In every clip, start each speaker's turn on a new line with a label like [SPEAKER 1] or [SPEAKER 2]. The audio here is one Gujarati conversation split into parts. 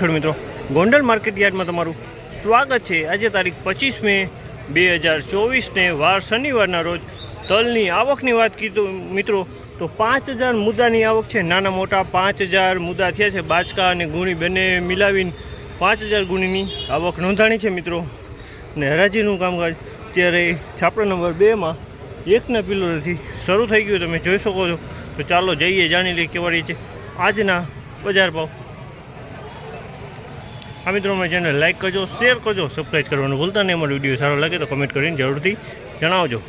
[SPEAKER 1] ખેડૂત મિત્રો, ગોંડલ માર્કેટ યાર્ડમાં તમારું સ્વાગત છે. આજે તારીખ પચીસ મે બે હજાર ચોવીસને વાર શનિવારના રોજ તલની આવકની વાત કીધું મિત્રો, તો પાંચ હજાર મુદ્દાની આવક છે. નાના મોટા પાંચ હજાર મુદ્દા થયા છે. બાચકા અને ગુણી બંને મિલાવીને પાંચ હજાર ગુણીની આવક નોંધાણી છે મિત્રો. અને હરાજીનું કામકાજ ત્યારે છાપડા નંબર બેમાં એકના પિલરથી શરૂ થઈ ગયું. તમે જોઈ શકો છો. તો ચાલો જઈએ, જાણી લઈએ કેવા રીતે આજના બજાર ભાવ. આ મિત્રો, અમારી ચેનલ લાઇક કરજો શેર કરજો સબસ્ક્રાઈબ કરવાનું ભૂલતા નહીં. અમારો વીડિયો સારો લાગે તો કમેન્ટ કરીને જરૂરથી જણાવજો.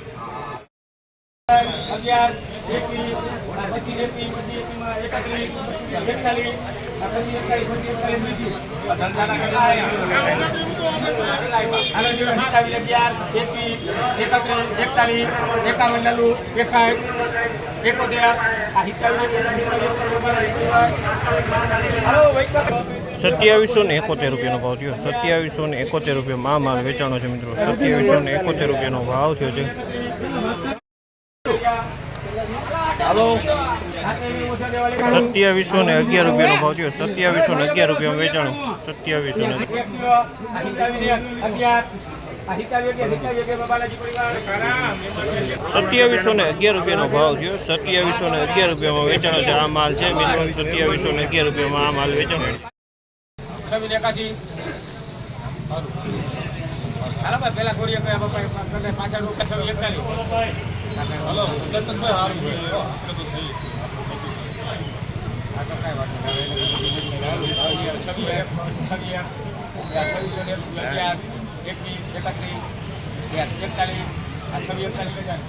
[SPEAKER 2] આ સિત્તાવીસ
[SPEAKER 1] સત્યાવીસો ને એકોતેર રૂપિયાનો ભાવ થયો. સત્યાવીસો ને એકોતેર રૂપિયા માલ વેચાણો છે મિત્રો. સત્યાવીસો ને એકોતેર રૂપિયાનો ભાવ થયો છે
[SPEAKER 2] હાલો
[SPEAKER 1] સત્યાવીસો ને અગિયાર રૂપિયાનો ભાવ થયો. સત્યાવીસો ને અગિયાર રૂપિયા વેચાણ. સત્યાવીસો ને સત્યાવીસો ને અગિયાર રૂપિયાનો ભાવ થયો. સત્યાવીસો ને અગિયાર રૂપિયામાં વેચાણો છે. આ માલ છે મિનિમમ સત્યાવીસો ને અગિયાર રૂપિયામાં આ માલ વેચાણો છે.
[SPEAKER 2] હાલો પેલા થોડી એક પાછળ રૂપિયા છવ્વીસ એકતાલીસ હલો હારું આ તો કાંઈ વાત નહીં. છવ્વીસ ને એકવીસ એકત્રીસ એકતાલીસ આ છવ્વીસ એકતાલીસ હજાર.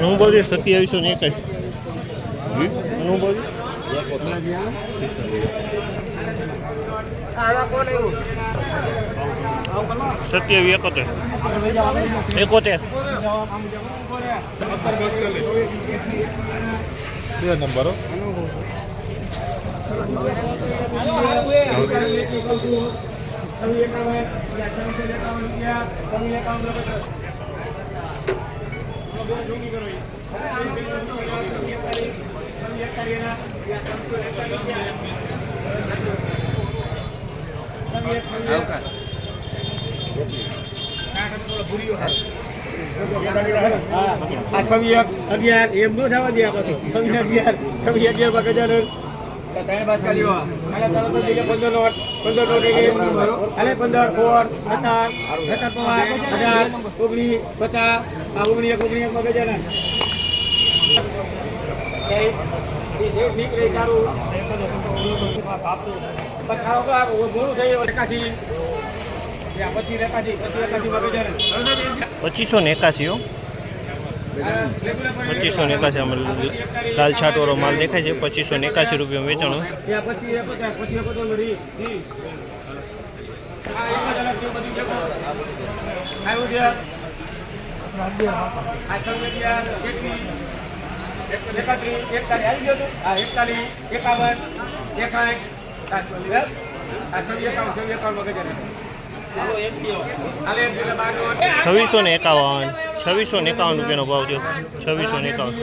[SPEAKER 1] હું બોલું સત્યાવીસો ને એકાસી હું? બોલું સત્યાવીસ એકોતેર. એકોતેર.
[SPEAKER 3] બે નંબરો
[SPEAKER 2] આ છવ્વીસ અગિયાર એમ નો થવા દે આપણે છવ્વીસ અગિયાર છવ્વીસ અગિયારમાં પચાસ
[SPEAKER 1] ને. એકાસી હો. પચીસો ને એકાસી આમાં લાલ છાટવાળો માલ દેખાય છે, પચીસો ને એકાસી રૂપિયા વેચાણો.
[SPEAKER 2] છવ્વીસો
[SPEAKER 1] ને એકાવન છવ્વીસો એકાવન રૂપિયાનો ભાવ થયો. છવ્વીસો એકાવન